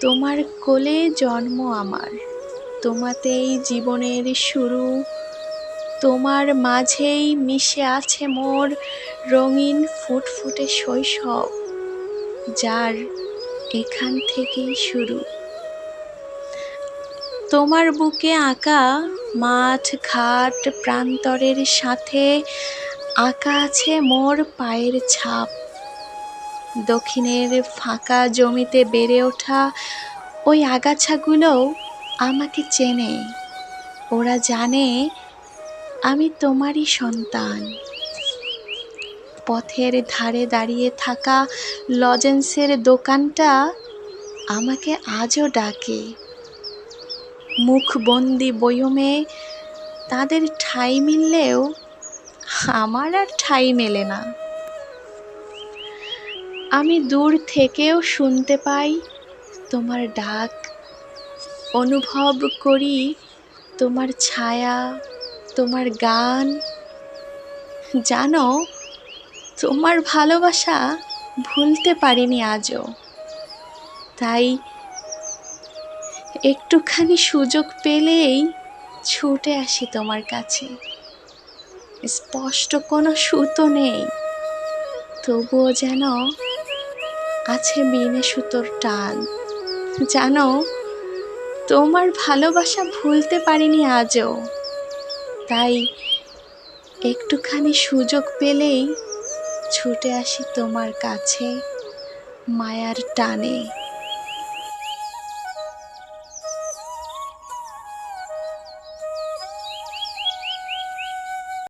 তোমার কোলে জন্ম আমার। তোমাতেই জীবনের শুরু। তোমার মাঝেই মিশে আছে মোর রঙিন ফুটফুটে শৈশব, যার এখান থেকেই শুরু। তোমার বুকে আঁকা মাঠ, ঘাট, প্রান্তরের সাথে আঁকা আছে মোর পায়ের ছাপ। দক্ষিণের ফাঁকা জমিতে বেড়ে ওঠা ওই আগাছাগুলোও আমাকে চেনে। ওরা জানে আমি তোমারই সন্তান। পথের ধারে দাঁড়িয়ে থাকা লজেন্সের দোকানটা আমাকে আজও ডাকে। মুখবন্দি বয়মে তাদের ঠাঁই মিললেও আমার আর ঠাঁই মেলে না। আমি দূর থেকেও শুনতে পাই তোমার ডাক। অনুভব করি তোমার ছায়া, তোমার গান। জানো, তোমার ভালোবাসা ভুলতে পারিনি আজও। তাই একটুখানি সুযোগ পেলেই ছুটে আসি তোমার কাছে। স্পষ্ট কোনো সুতো নেই। তবুও যেন আছে বিনে সুতোর টান। জানো, তোমার ভালোবাসা ভুলতে পারিনি আজও। তাই একটুখানি সুযোগ পেলেই ছুটে আসি তোমার কাছে মায়ার টানে।